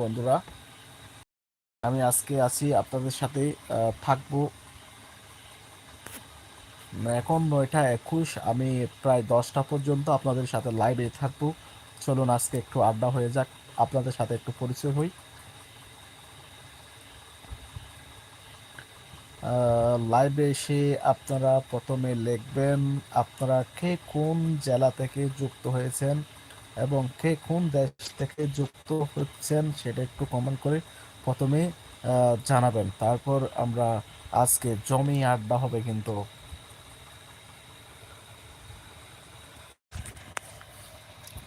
বন্ধুরা। আমি আজকে আছি আপনাদের সাথে থাকব। এখন নয়টা একুশ, আমি প্রায় দশটা পর্যন্ত আপনাদের সাথে লাইভে থাকব। চলুন আজকে একটু আড্ডা হয়ে যাক, আপনাদের সাথে একটু পরিচয় হই। লাইভে এসে আপনারা প্রথমে লিখবেন, আপনারা কে কোন জেলা থেকে যুক্ত হয়েছেন? এবং কে কোন দেশ থেকে যুক্ত হচ্ছেন সেটা একটু কমেন্ট করে প্রথমে জানাবেন। তারপর আমরা আজকে জমি আড্ডা হবে কিন্তু।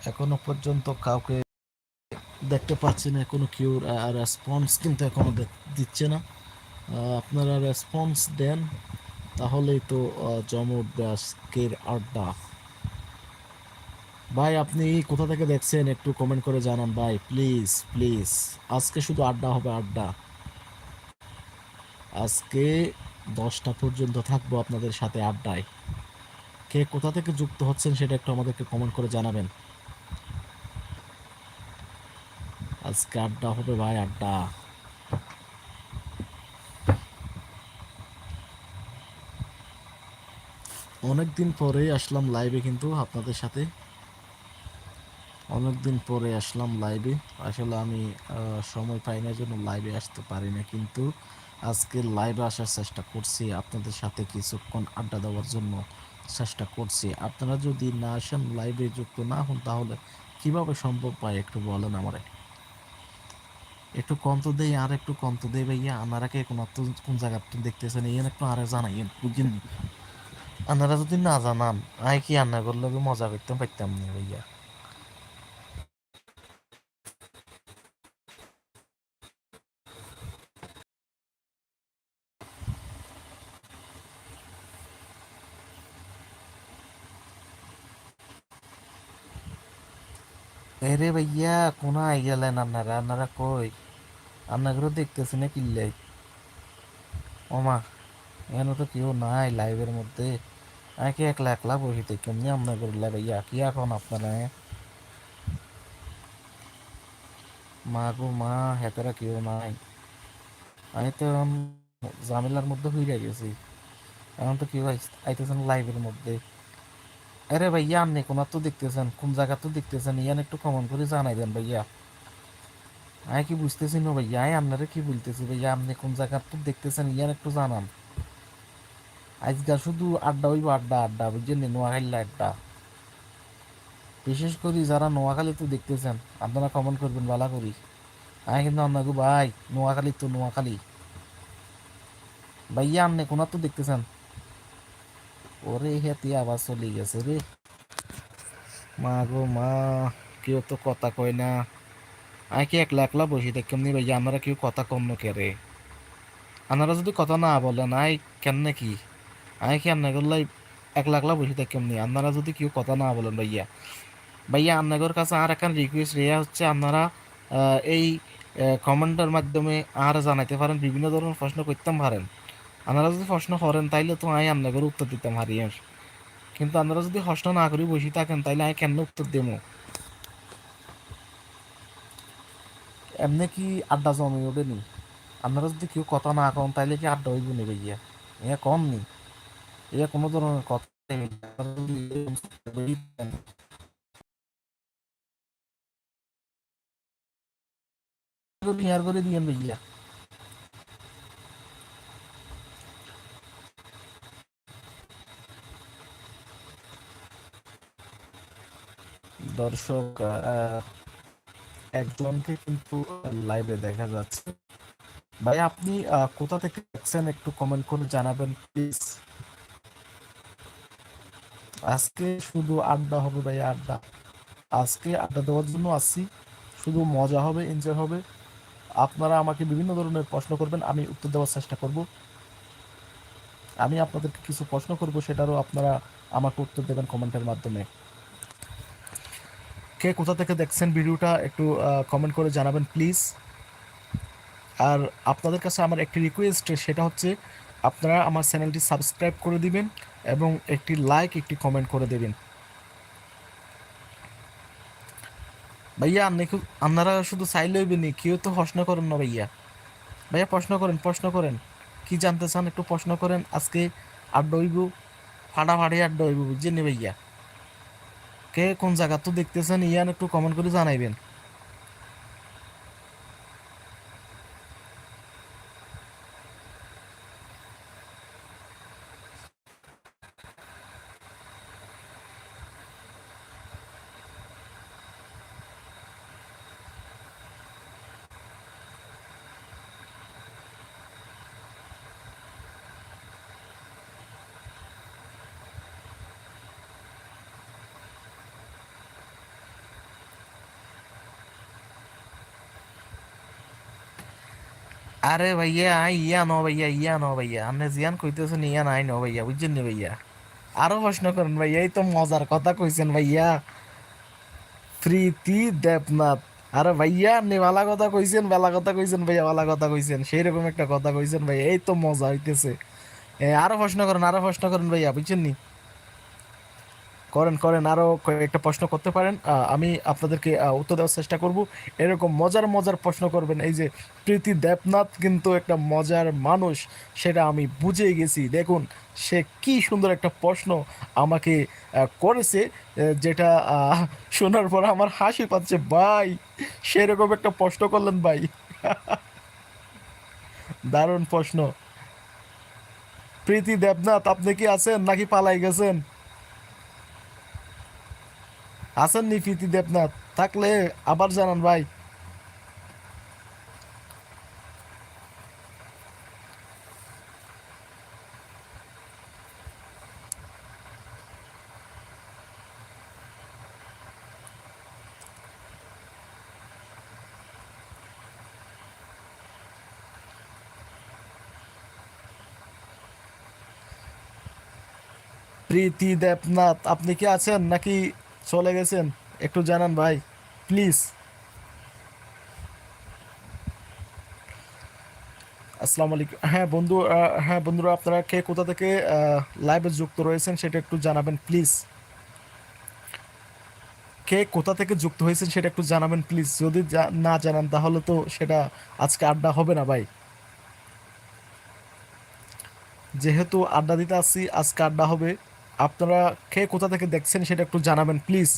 এখনও পর্যন্ত কাউকে দেখতে পাচ্ছি না কোনো কেউ রেসপন্স কিন্তু এখনও দিচ্ছে না। আপনারা রেসপন্স দেন তাহলেই তো আহ, জমে উঠবে আজকের আড্ডা। ভাই, আপনি কোথা থেকে দেখছেন? একটু কমেন্ট করে জানান ভাই প্লিজ প্লিজ আজকে শুধু আড্ডা হবে, আড্ডা। আজকে দশটা পর্যন্ত থাকব আপনাদের সাথে আড্ডায়। কে কোথা থেকে যুক্ত হচ্ছেন সেটা একটু আমাদেরকে কমেন্ট করে জানাবেন। আজকে আড্ডা হবে ভাই, আড্ডা। অনেকদিন পরে আসলাম লাইভে কিন্তু আপনাদের সাথে। অনেকদিন পরে আসলাম লাইভে আসলে আমি সময় পাই না জন্য লাইভে আসতে পারি না, কিন্তু আজকে লাইভে আসার চেষ্টা করছি। আপনাদের সাথে কিছুক্ষণ আড্ডা দেওয়ার জন্য চেষ্টা করছি। আপনারা যদি না আসেন লাইভে যুক্ত না হন, তাহলে কীভাবে সম্ভব পায় একটু বলেন আমারে? একটু কন্ত দেই আর একটু কন্ত দেই ভাইয়া। আপনারা কে কোন তো- কোন জায়গা দেখতেছেন? এই একটু আরে জানাইয়েন বুঝছেন আপনারা যদি না জানান আই কি রান্না করলে মজা করতে পারতাম না ভাইয়া। এরে ভাইয়া, কোন আই গেলেন আপনারা? আপনারা কই? আপনাদেরও দেখতেছি না কিল্লাই ওমা এখানে তো কেউ নাই লাইভের মধ্যে। কি একলা একলা বসিতে কেমনি আপনার করলে ভাইয়া? কি এখন আপনারা মা গো মা হেতারা কেউ নাই। আমি তো ঝামেলার মধ্যে হইয়া গেছি। এখন তো কেউ আইতেছেন লাইভের মধ্যে। আরে ভাইয়া, আপনি কোন তো দেখতেছেন, কোন জায়গা তো দেখতেছেন, ইয়ান একটু কমন করে জানাই দেন ভাইয়া। আমি কি বুঝতেছি না ভাইয়া আমি আপনারা কি বলতেছি ভাইয়া, আপনি কোন জায়গা তো দেখতেছেন, ইয়ান একটু জানান। আজকাল শুধু আড্ডা হইব, আড্ডা আড্ডা, বুঝছেন নি? নোয়াখালী আড্ডা। বিশেষ করে যারা নোয়াখালী তো দেখতেছেন, আপনারা কমেন্ট করবেন, ভালো করি। আমি কিন্তু আপনাকে, ভাই, নোয়াখালী তো নোয়াখালী। ভাইয়া, আপনি কোন তো দেখতেছেন? ওরে হেতি আবার চলে গেছে রে। মা গো মা, কেউ তো কথা কয় না। আমি কি একলা একলা বসে দেখলাম নি ভাইয়া আমরা কেউ কথা কম না রে? আপনারা যদি কথা না বলেন আই কেমনে কি? আমি কি আপনাদের লাই একলা একলা বসে দেখলাম নি আপনারা যদি কেউ কথা না বলেন ভাইয়া। ভাইয়া, আপনাদের কাছে আর একটা রিকোয়েস্ট রেয়া হচ্ছে, আপনারা এই কমেন্টের মাধ্যমে আর জানাইতে পারেন, বিভিন্ন ধরনের প্রশ্ন করতে পারেন। আপনারা যদি প্রশ্ন করেন, তাইলে তো আমি আপনাদের উত্তর দিতাম হারি কিন্তু আপনারা যদি প্রশ্ন না করে, বসে থাকেন, তাইলে আমি কেন উত্তর দেবো? এমনি কি আড্ডা জমে ওঠেনি আপনারা যদি কেউ কথা না কন, তাইলে কি আড্ডা হইব নি ভাইয়া? এ কম নি? এ কোনো ধরনের কথা শেয়ার করে দিয়েন ভাইয়া। দর্শক একজনকে কিন্তু লাইভে দেখা যাচ্ছে। ভাই, আপনি কোথা থেকে দেখছেন? একটু কমেন্ট করে জানাবেন প্লিজ আজকে শুধু আড্ডা হবে ভাই, আড্ডা। আজকে আড্ডা দেওয়ার জন্য আসছি। শুধু মজা হবে এনজয় হবে। আপনারা আমাকে বিভিন্ন ধরনের প্রশ্ন করবেন, আমি উত্তর দেওয়ার চেষ্টা করব। আমি আপনাদেরকে কিছু প্রশ্ন করব, সেটারও আপনারা আমাকে উত্তর দেবেন কমেন্টের মাধ্যমে। কে কোথা থেকে দেখছেন ভিডিওটা একটু কমেন্ট করে জানাবেন প্লিজ আর আপনাদের কাছে আমার একটি রিকোয়েস্ট সেটা হচ্ছে আপনারা আমার চ্যানেলটি সাবস্ক্রাইব করে দিবেন এবং একটি লাইক একটি কমেন্ট করে দেবেন। ভাইয়া, আপনি আপনারা শুধু চাই লইবেনি কেউ তো প্রশ্ন করেন না ভাইয়া। ভাইয়া, প্রশ্ন করেন প্রশ্ন করেন। কি জানতে চান একটু প্রশ্ন করেন, আজকে আড্ডা হইব, ফাটাফাটি আড্ডা হইব, বুঝছেন ভাইয়া? কে কোন জায়গা তো দেখতেছেন ইয়ান একটু কমেন্ট করে জানাইবেন। আরে ভাইয়া আই ইয়া ন ভাইয়া, ইয়া ন ভাইয়া। আপনি জিয়ান কইতেছেন ইয়া নাই ন ভাইয়া, বুঝছেন নি ভাইয়া? আরও প্রশ্ন করেন ভাইয়া, এই তো মজার কথা কইছেন ভাইয়া। প্রীতি দেবনাথ। আরে ভাইয়া, আপনি ভালা কথা কইছেন ভালা কথা কইছেন ভাইয়া ভালা কথা কইছেন। সেই রকম একটা কথা কইছেন ভাইয়া, এই তো মজা হইতেছে। আরও প্রশ্ন করেন, আরও প্রশ্ন করেন ভাইয়া, বুঝছেন নি? করেন করেন, আরও কয়েকটা প্রশ্ন করতে পারেন। আমি আপনাদেরকে উত্তর দেওয়ার চেষ্টা করব। এরকম মজার মজার প্রশ্ন করবেন। এই যে প্রীতি দেবনাথ কিন্তু একটা মজার মানুষ, সেটা আমি বুঝে গেছি। দেখুন, সে কি সুন্দর একটা প্রশ্ন আমাকে করেছে যেটা শোনার পর আমার হাসি পাচ্ছে। ভাই, সেরকম একটা প্রশ্ন করলেন ভাই। দারুণ প্রশ্ন। প্রীতি দেবনাথ, আপনি কি আছেন নাকি পালাই গেছেন? আছেন নি প্রীতি দেবনাথ থাকলে আবার জানান ভাই প্রীতি দেবনাথ আপনি কি আছেন নাকি চলে গেছেন। একটু জানান ভাই প্লিজ আসসালামু আলাইকুম। হ্যাঁ বন্ধু হ্যাঁ বন্ধুরা, আপনারা কে কোথা থেকে লাইভে যুক্ত রয়েছেন সেটা একটু জানাবেন প্লিজ কে কোথা থেকে যুক্ত হয়েছেন সেটা একটু জানাবেন প্লিজ যদি না জানান তাহলে তো সেটা আজকে আড্ডা হবে না ভাই। যেহেতু আড্ডা দিতে আসছি, আজকে আড্ডা হবে। আপনারা কে কোথা থেকে দেখছেন সেটা একটু জানাবেন প্লিজ।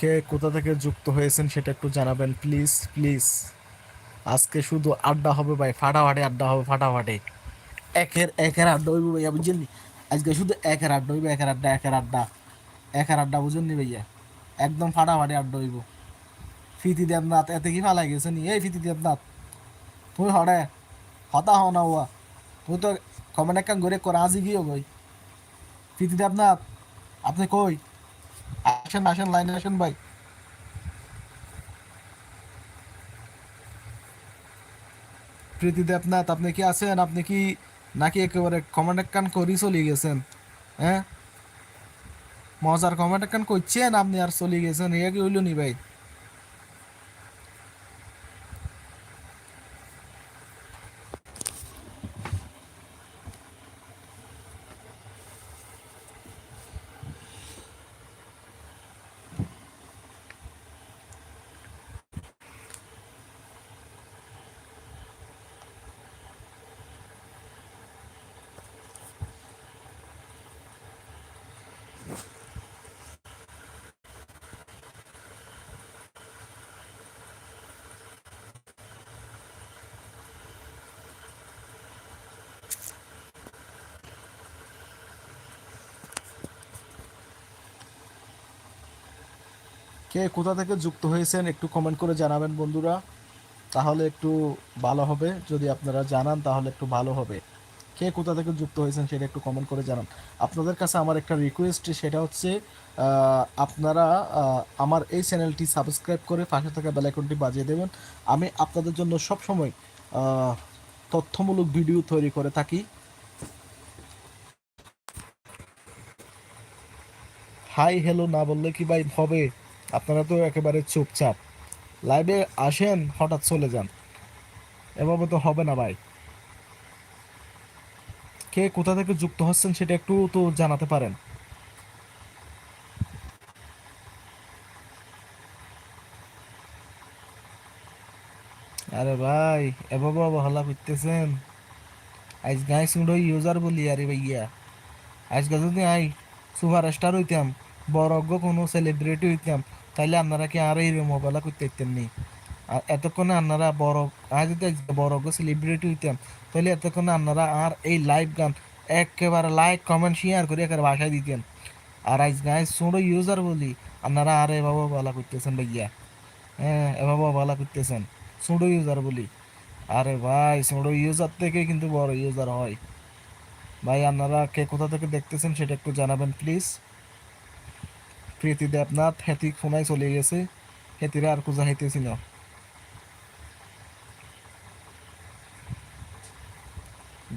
কে কোথা থেকে যুক্ত হয়েছেন সেটা একটু জানাবেন, প্লিজ প্লিজ। আজকে শুধু আড্ডা হবে ভাই, ফাটাফাটি আড্ডা হবে, ফাটাফাটি। একের একের আড্ডা হইব ভাইয়া বুঝছেন? আজকে শুধু একের আড্ডা হইব, একের আড্ডা একের আড্ডা। একের আড্ডা বুঝেন নি ভাইয়া? একদম ফাটাফাটি আড্ডা হইব। ফিতি দেবনাথ, এতে কি ফালাই গেছে নি? এই ফিতি দেবনাথ। তুই হরে, হতা হও না ওয়া। তুই তো কমেন্ট একটা করে করা, আজি গিয়েও গই ফিতি দেবনাথ, আপনি কই? আসেন আসেন, লাইনে আসেন ভাই। প্রীতি দেবনাথ, আপনি কি আছেন? আপনি কি নাকি একেবারে কমেন্ট কান করি চলে গেছেন? হ্যাঁ? মজার কমেন্ট কান করছেন আপনি আর চলে গেছেন? কি হইল নি ভাই? কে কোথা থেকে যুক্ত হয়েছেন একটু কমেন্ট করে জানাবেন বন্ধুরা। তাহলে একটু ভালো হবে। যদি আপনারা জানান, তাহলে একটু ভালো হবে। কে কোথা থেকে যুক্ত হয়েছেন সেটা একটু কমেন্ট করে জানান। আপনাদের কাছে আমার একটা রিকোয়েস্ট সেটা হচ্ছে আপনারা আমার এই চ্যানেলটি সাবস্ক্রাইব করে পাশে থাকা বেলাইকনটি বাজিয়ে দেবেন। আমি আপনাদের জন্য সব সময় তথ্যমূলক ভিডিও তৈরি করে থাকি। হাই হ্যালো না বললে কি ভাই হবে? আপনারা তো একেবারে চুপচাপ। লাইভে আসেন, হঠাৎ চলে যান। এভাবে তো হবে না ভাই। কে কোথা থেকে যুক্ত হচ্ছেন সেটা একটু তো জানাতে পারেন। আরে ভাই, এভাবে অবহেলা করতেছেন? আজ গাই শুনো ইউজার বলি, আরে ভাইয়া। আজকে যদি আই সুপার স্টার হইতাম বড়জ্ঞ কোনো সেলিব্রিটি হইতাম তাইলে আপনারা কি আর এই মোবাইলা করতে পারতেন নি? আর এতক্ষণে আপনারা বড়, আজ বড়জ্ঞ সেলিব্রিটি হইতাম তাহলে এতক্ষণে আপনারা আর এই লাইভ গান একেবারে লাইক কমেন্ট শেয়ার করে একেবারে বাসায় দিতেন। আর আজ গায়ে ছোটো ইউজার বলি, আপনারা আর এভাবে বলা করতেছেন ভাইয়া। হ্যাঁ এভাবে বলা করতেছেন। ছোটো ইউজার বলি। আরে ভাই ছোটো ইউজার থেকে কিন্তু বড় ইউজার হয়। ভাই, আপনারা কে কোথা থেকে দেখতেছেন সেটা একটু জানাবেন প্লিজ প্রীতি দেবনাথ হেতি ফোনায় চলে গেছে। হেতিরা আর কুজা হেতেছিল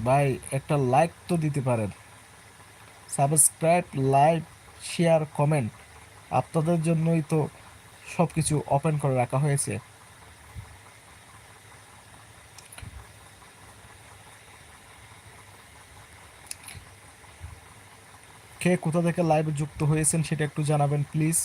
ভাই, একটা লাইক তো দিতে পারেন। সাবস্ক্রাইব লাইক শেয়ার কমেন্ট আপনাদের জন্যই তো সব কিছু ওপেন করে রাখা হয়েছে। কে কোথা থেকে লাইভে যুক্ত হয়েছেন সেটা একটু জানাবেন প্লিজ